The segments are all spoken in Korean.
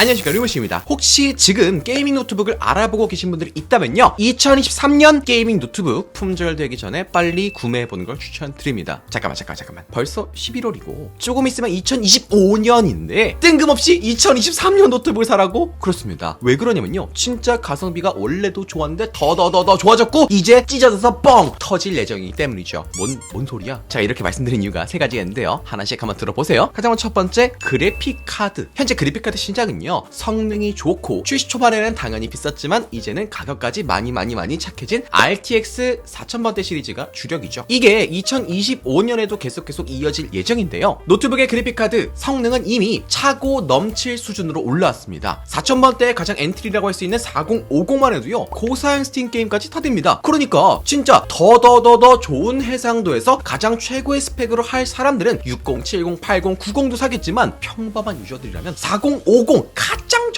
안녕하십니까 류모씨입니다. 혹시 지금 게이밍 노트북을 알아보고 계신 분들이 있다면요 2023년 게이밍 노트북 품절되기 전에 빨리 구매해보는 걸 추천드립니다. 잠깐만 잠깐만 잠깐만. 벌써 11월이고 조금 있으면 2025년인데 뜬금없이 2023년 노트북을 사라고? 그렇습니다. 왜 그러냐면요 진짜 가성비가 원래도 좋았는데 더더더더 좋아졌고 이제 찢어져서 뻥 터질 예정이기 때문이죠. 뭔, 뭔 소리야? 제가 이렇게 말씀드린 이유가 세 가지가 있는데요. 하나씩 한번 들어보세요. 가장 첫 번째 그래픽 카드. 현재 그래픽 카드 신작은요 성능이 좋고 출시 초반에는 당연히 비쌌지만 이제는 가격까지 많이 많이 많이 착해진 RTX 4000번대 시리즈가 주력이죠. 이게 2025년에도 계속 계속 이어질 예정인데요. 노트북의 그래픽 카드 성능은 이미 차고 넘칠 수준으로 올라왔습니다. 4000번대의 가장 엔트리라고 할 수 있는 4050만 해도요 고사양 스팀 게임까지 타됩니다. 그러니까 진짜 더더더더 좋은 해상도에서 가장 최고의 스펙으로 할 사람들은 60, 70, 80, 90도 사겠지만 평범한 유저들이라면 40, 50 가장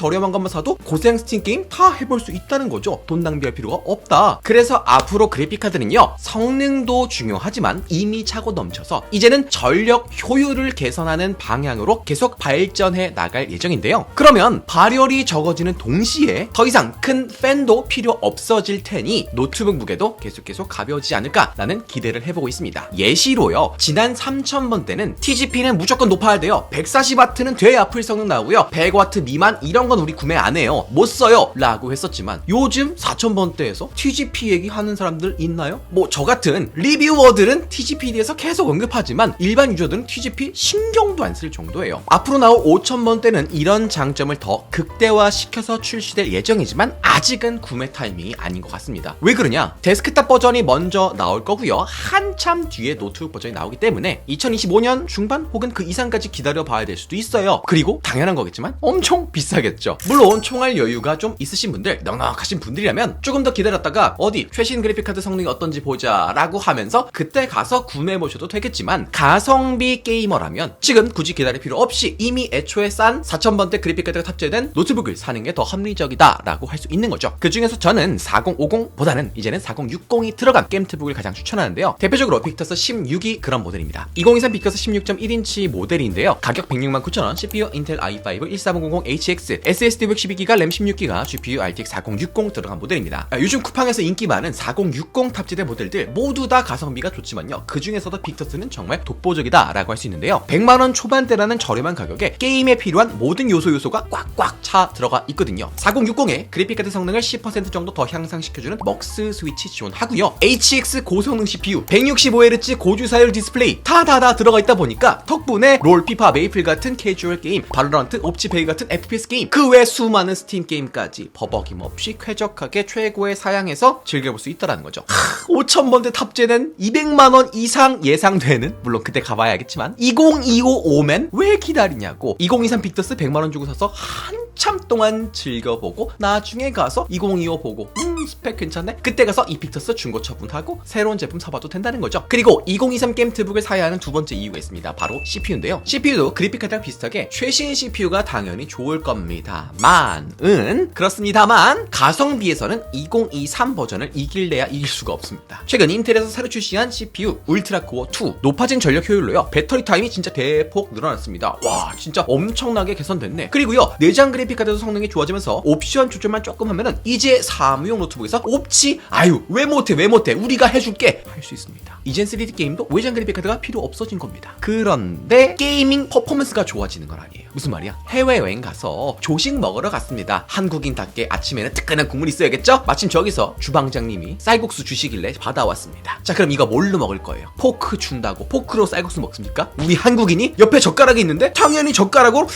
저렴한 것만 사도 고사양 스팀 게임 다 해볼 수 있다는 거죠. 돈 낭비할 필요가 없다. 그래서 앞으로 그래픽카드는요 성능도 중요하지만 이미 차고 넘쳐서 이제는 전력 효율을 개선하는 방향으로 계속 발전해 나갈 예정인데요. 그러면 발열이 적어지는 동시에 더 이상 큰 팬도 필요 없어질 테니 노트북 무게도 계속 계속 가벼워지지 않을까라는 기대를 해보고 있습니다. 예시로요 지난 3000번 때는 TGP는 무조건 높아야 돼요. 140W는 돼야 풀 성능 나오고요. 100W 미만 이런 건 우리 구매 안 해요. 못 써요. 라고 했었지만 요즘 4000번대에서 TGP 얘기하는 사람들 있나요? 뭐 저 같은 리뷰어들은 TGP에 대해서 계속 언급하지만 일반 유저들은 TGP 신경도 안 쓸 정도예요. 앞으로 나올 5000번대는 이런 장점을 더 극대화시켜서 출시될 예정이지만 아직은 구매 타이밍이 아닌 것 같습니다. 왜 그러냐? 데스크탑 버전이 먼저 나올 거고요. 한참 뒤에 노트북 버전이 나오기 때문에 2025년 중반 혹은 그 이상까지 기다려 봐야 될 수도 있어요. 그리고 당연한 거겠지만 엄청 비싸 겠죠. 물론 총알 여유가 좀 있으신 분들 넉넉하신 분들이라면 조금 더 기다렸다가 어디 최신 그래픽카드 성능이 어떤지 보자 라고 하면서 그때 가서 구매해 보셔도 되겠지만 가성비 게이머라면 지금 굳이 기다릴 필요 없이 이미 애초에 싼 4000번대 그래픽카드가 탑재된 노트북을 사는 게 더 합리적이다 라고 할 수 있는 거죠. 그 중에서 저는 4050보다는 이제는 4060이 들어간 게임트북을 가장 추천하는데요. 대표적으로 빅터스 16이 그런 모델입니다. 2023 빅터스 16.1인치 모델인데요. 가격 169,000원 CPU 인텔 i5 14000HX SSD 512기가 램 16기가 GPU RTX 4060 들어간 모델입니다. 아, 요즘 쿠팡에서 인기 많은 4060 탑재된 모델들 모두 다 가성비가 좋지만요. 그 중에서도 빅터스는 정말 독보적이다 라고 할 수 있는데요. 100만원 초반대라는 저렴한 가격에 게임에 필요한 모든 요소 요소가 꽉꽉 차 들어가 있거든요. 4060에 그래픽카드 성능을 10% 정도 더 향상시켜주는 먹스 스위치 지원하고요. HX 고성능 CPU 165Hz 고주사율 디스플레이 다다다 들어가 있다 보니까 덕분에 롤, 피파, 메이플 같은 캐주얼 게임 바로란트, 옵치페이 같은 FPS 게임 그 외 수많은 스팀 게임까지 버벅임 없이 쾌적하게 최고의 사양에서 즐겨볼 수 있다는 거죠. 5,000번대 탑재된 200만원 이상 예상되는 물론 그때 가봐야겠지만 20255면 왜 기다리냐고. 2023 빅터스 100만원 주고 사서 한참 동안 즐겨보고 나중에 가서 2025 보고 음 스펙 괜찮네? 그때 가서 이 빅터스 중고 처분하고 새로운 제품 사봐도 된다는 거죠. 그리고 2023 게임 트북을 사야 하는 두 번째 이유가 있습니다. 바로 CPU인데요. CPU도 그래픽카드랑 비슷하게 최신 CPU가 당연히 좋을 겁니다 만은 그렇습니다만 가성비에서는 2023 버전을 이길래야 이길 수가 없습니다. 최근 인텔에서 새로 출시한 CPU 울트라 코어 2 높아진 전력 효율로요. 배터리 타임이 진짜 대폭 늘어났습니다. 와 진짜 엄청나게 개선됐네. 그리고요 내장 그래픽카드도 성능이 좋아지면서 옵션 조절만 조금 하면은 이제 사무용 노트 북에서 옵치 아유 왜 못해 왜 못해 우리가 해줄게. 할 수 있습니다. 이젠 3D 게임도 외장 그래픽 카드가 필요 없어진 겁니다. 그런데 게이밍 퍼포먼스가 좋아지는 건 아니에요. 무슨 말이야? 해외여행 가서 조식 먹으러 갔습니다. 한국인답게 아침에는 뜨끈한 국물 있어야겠죠? 마침 저기서 주방장님이 쌀국수 주시길래 받아왔습니다. 자 그럼 이거 뭘로 먹을 거예요? 포크 준다고 포크로 쌀국수 먹습니까? 우리 한국인이 옆에 젓가락이 있는데 당연히 젓가락으로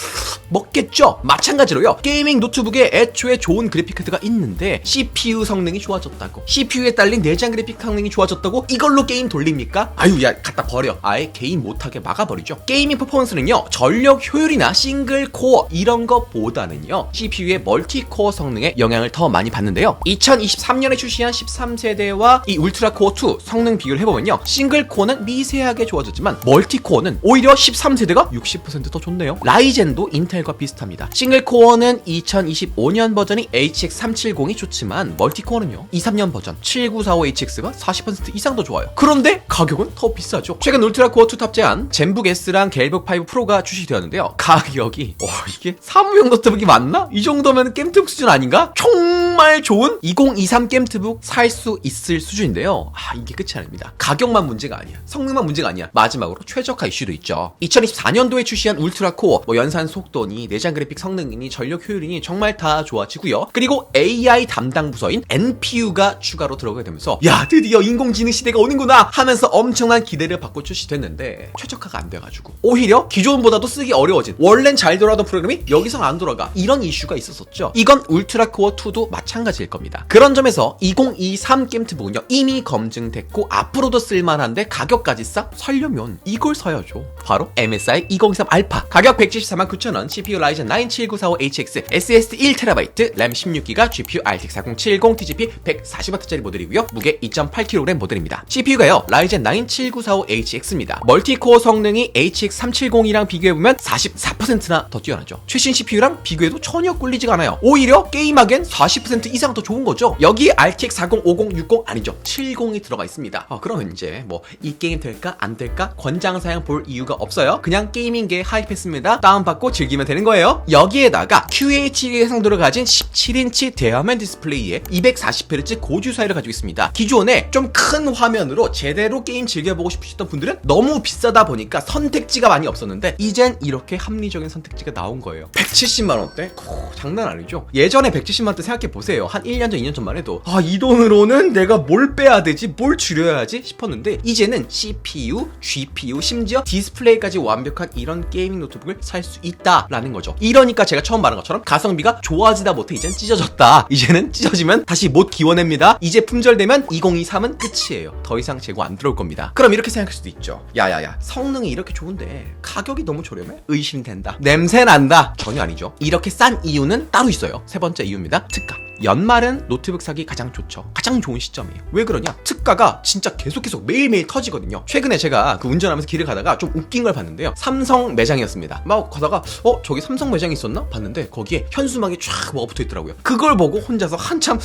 먹겠죠? 마찬가지로요. 게이밍 노트북에 애초에 좋은 그래픽 카드가 있는데 CPU 성능이 좋아졌다고. CPU에 딸린 내장 그래픽 성능이 좋아졌다고 이걸로 게임 돌립니까? 아유 야 갖다 버려. 아예 게임 못하게 막아버리죠. 게이밍 퍼포먼스는요 전력 효율이나 싱글 코어 이런 것보다는요 CPU의 멀티 코어 성능에 영향을 더 많이 받는데요. 2023년에 출시한 13세대와 이 울트라 코어 2 성능 비교를 해보면요 싱글 코어는 미세하게 좋아졌지만 멀티 코어는 오히려 13세대가 60%더 좋네요. 라이젠도 인텔과 비슷합니다. 싱글 코어는 2025년 버전이 HX370이 좋지만 멀티 코어는요 23년 버전 7945HX가 40% 이상 더 좋아요 그런데 가격은 더 비싸죠. 최근 울트라 코어 2 탑재한 젠북 S랑 갤북 5 프로가 출시되었는데요. 가격이 와 이게 사무용 노트북이 맞나? 이 정도면 게임트북 수준 아닌가? 정말 좋은 2023 게임트북 살 수 있을 수준인데요. 아 이게 끝이 아닙니다. 가격만 문제가 아니야. 성능만 문제가 아니야. 마지막으로 최적화 이슈도 있죠. 2024년도에 출시한 울트라 코어 뭐 연산 속도니 내장 그래픽 성능이니 전력 효율이니 정말 다 좋아지고요. 그리고 AI 담당 부서인 NPU가 추가로 들어가게 되면서 야 드디어 인공지능 시대가 오는구나 하면서 엄청난 기대를 받고 출시됐는데 최적화가 안 돼가지고 오히려 기존보다도 쓰기 어려워진 원래는 잘 돌아가던 프로그램이 여기서 안 돌아가 이런 이슈가 있었었죠. 이건 울트라 코어 2도 마찬가지일 겁니다. 그런 점에서 2023 게임트북은요 이미 검증됐고 앞으로도 쓸만한데 가격까지 싸 살려면 이걸 사야죠. 바로 MSI 2023 알파 가격 174만 9천원 CPU 라이젠 9 7945HX SSD 1TB 램 16GB GPU RTX 4070 TGP 140W짜리 모델이고요. 무게 2.8kg 모델입니다. CPU가요 라이젠 9 7945HX입니다. 멀티코어 성능이 HX 370이랑 비교해보면 44%나 더 뛰어나죠. 최신 CPU랑 비교해도 전혀 꿀리지가 않아요. 오히려 게임하기엔 40% 이상 더 좋은 거죠. 여기 RTX 4050 60 아니죠. 70이 들어가 있습니다. 어, 그러면 이제 뭐 이 게임 될까 안 될까 권장 사양 볼 이유가 없어요? 그냥 게이밍계 하이패스입니다. 다운받고 즐기면 되는 거예요. 여기에다가 QHD 해상도를 가진 17인치 대화면 디스플레이에 240Hz 고주사율을 가지고 있습니다. 기존에 좀 큰 화면으로 제대로 게임 즐겨보고 싶으셨던 분들은 너무 비싸다 보니까 선택지가 많이 없었는데 이젠 이렇게 합리적인 선택지가 나온 거예요. 170만원대? 장난 아니죠? 예전에 170만원대 생각해보세요. 한 1년 전 2년 전만 해도 아 이 돈으로는 내가 뭘 빼야 되지? 뭘 줄여야지? 싶었는데 이제는 CPU, GPU 심지어 디스플레이까지 완벽한 이런 게이밍 노트북을 살 수 있다라는 거죠. 이러니까 제가 처음 말한 것처럼 가성비가 좋아지다 못해 이젠 찢어졌다. 이제는 찢어지면 다시 못 기원합니다 이제 품절되면 2023은 끝이에요 더 이상 재고 안 들어올 겁니다 그럼 이렇게 생각할 수도 있죠 야야야 성능이 이렇게 좋은데 가격이 너무 저렴해? 의심된다 냄새 난다 전혀 아니죠 이렇게 싼 이유는 따로 있어요 세 번째 이유입니다 특가 연말은 노트북 사기 가장 좋죠. 가장 좋은 시점이에요. 왜 그러냐? 특가가 진짜 계속 계속 매일매일 터지거든요. 최근에 제가 그 운전하면서 길을 가다가 좀 웃긴 걸 봤는데요. 삼성 매장이었습니다. 막 가다가 어 저기 삼성 매장이 있었나? 봤는데 거기에 현수막이 쫙 뭐가 붙어 있더라고요. 그걸 보고 혼자서 한참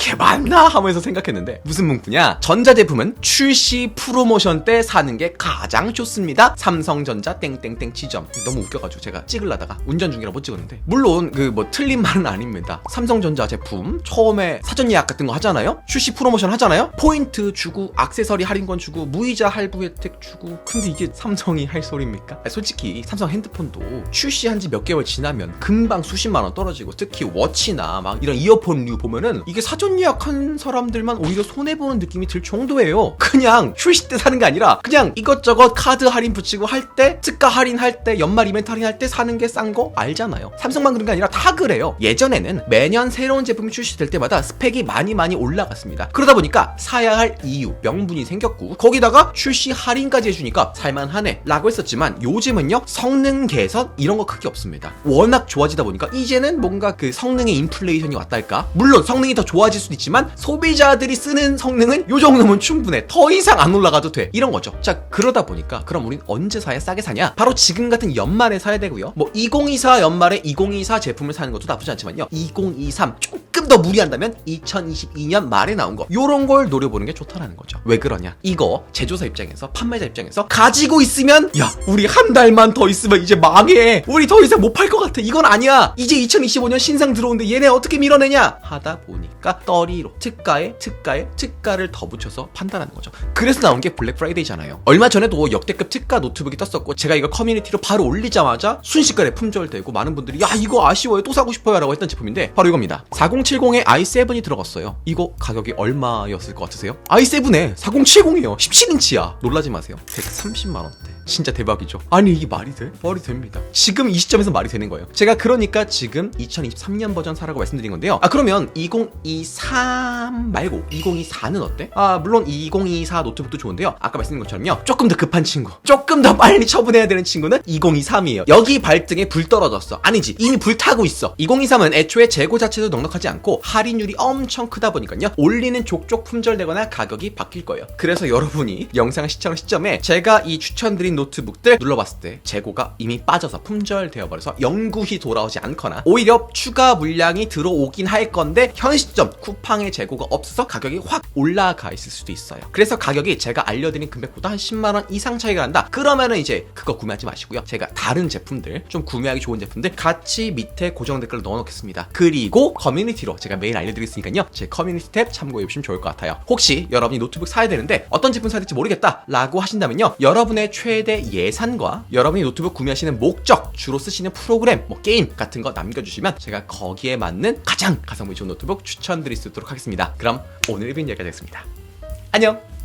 이게 맞나 하면서 생각했는데 무슨 문구냐? 전자제품은 출시 프로모션 때 사는 게 가장 좋습니다. 삼성전자 땡땡땡 지점. 너무 웃겨가지고 제가 찍으려다가 운전 중이라 못 찍었는데 물론 그 뭐 틀린 말은 아닙니다. 삼성전자 제품 처음에 사전 예약 같은 거 하잖아요 출시 프로모션 하잖아요 포인트 주고 액세서리 할인권 주고 무이자 할부 혜택 주고 근데 이게 삼성이 할 소리입니까? 솔직히 삼성 핸드폰도 출시한 지 몇 개월 지나면 금방 수십만 원 떨어지고 특히 워치나 막 이런 이어폰류 보면은 이게 사전 예약한 사람들만 오히려 손해보는 느낌이 들 정도예요 그냥 출시 때 사는 게 아니라 그냥 이것저것 카드 할인 붙이고 할 때 특가 할인 할 때 연말 이벤트 할인 할 때 사는 게 싼 거 알잖아요 삼성만 그런 게 아니라 다 그래요 예전에는 매년 새로운 제품 제품이 출시될 때마다 스펙이 많이 많이 올라갔습니다. 그러다 보니까 사야 할 이유, 명분이 생겼고 거기다가 출시 할인까지 해주니까 살만하네 라고 했었지만 요즘은요 성능 개선 이런 거 크게 없습니다. 워낙 좋아지다 보니까 이제는 뭔가 그 성능의 인플레이션이 왔다 할까? 물론 성능이 더 좋아질 수도 있지만 소비자들이 쓰는 성능은 요 정도면 충분해. 더 이상 안 올라가도 돼. 이런 거죠. 자 그러다 보니까 그럼 우린 언제 사야 싸게 사냐? 바로 지금 같은 연말에 사야 되고요. 뭐 2024 연말에 2024 제품을 사는 것도 나쁘지 않지만요. 2023 조금 조금 더 무리한다면 2022년 말에 나온 거. 요런 걸 노려보는 게 좋다라는 거죠. 왜 그러냐? 이거 제조사 입장에서 판매자 입장에서 가지고 있으면 야 우리 한 달만 더 있으면 이제 망해. 우리 더 이상 못 팔 것 같아. 이건 아니야. 이제 2025년 신상 들어오는데 얘네 어떻게 밀어내냐? 하다 보니까 떠리로 특가에 특가에 특가를 더 붙여서 판단하는 거죠. 그래서 나온 게 블랙 프라이데이잖아요. 얼마 전에도 역대급 특가 노트북이 떴었고 제가 이거 커뮤니티로 바로 올리자마자 순식간에 품절되고 많은 분들이 야 이거 아쉬워요. 또 사고 싶어요. 라고 했던 제품인데 바로 이겁니다. 4070에 i7이 들어갔어요. 이거 가격이 얼마였을 것 같으세요? i7에 4070이에요. 17인치야. 놀라지 마세요. 130만원대. 진짜 대박이죠. 아니 이게 말이 돼? 말이 됩니다. 지금 이 시점에서 말이 되는 거예요. 제가 그러니까 지금 2023년 버전 사라고 말씀드린 건데요. 아 그러면 2023 말고 2024는 어때? 아 물론 2024 노트북도 좋은데요. 아까 말씀드린 것처럼요. 조금 더 급한 친구, 조금 더 빨리 처분해야 되는 친구는 2023이에요. 여기 발등에 불 떨어졌어. 아니지 이미 불 타고 있어. 2023은 애초에 재고 자체도 넉넉하지 않고 많고 할인율이 엄청 크다 보니까요. 올리는 족족 품절되거나 가격이 바뀔 거예요. 그래서 여러분이 영상을 시청하는 시점에 제가 이 추천드린 노트북들 눌러봤을 때 재고가 이미 빠져서 품절되어 버려서 영구히 돌아오지 않거나 오히려 추가 물량이 들어오긴 할 건데 현 시점 쿠팡의 재고가 없어서 가격이 확 올라가 있을 수도 있어요. 그래서 가격이 제가 알려드린 금액보다 한 10만 원 이상 차이가 난다. 그러면은 이제 그거 구매하지 마시고요. 제가 다른 제품들 좀 구매하기 좋은 제품들 같이 밑에 고정 댓글을 넣어놓겠습니다. 그리고 커뮤니티로 제가 매일 알려드리겠으니까요. 제 커뮤니티 탭 참고해 주시면 좋을 것 같아요. 혹시 여러분이 노트북 사야 되는데 어떤 제품 사야 될지 모르겠다 라고 하신다면요. 여러분의 최대 예산과 여러분이 노트북 구매하시는 목적, 주로 쓰시는 프로그램, 뭐 게임 같은 거 남겨주시면 제가 거기에 맞는 가장 가성비 좋은 노트북 추천드릴 수 있도록 하겠습니다. 그럼 오늘 1분 여기까지 하겠습니다. 안녕!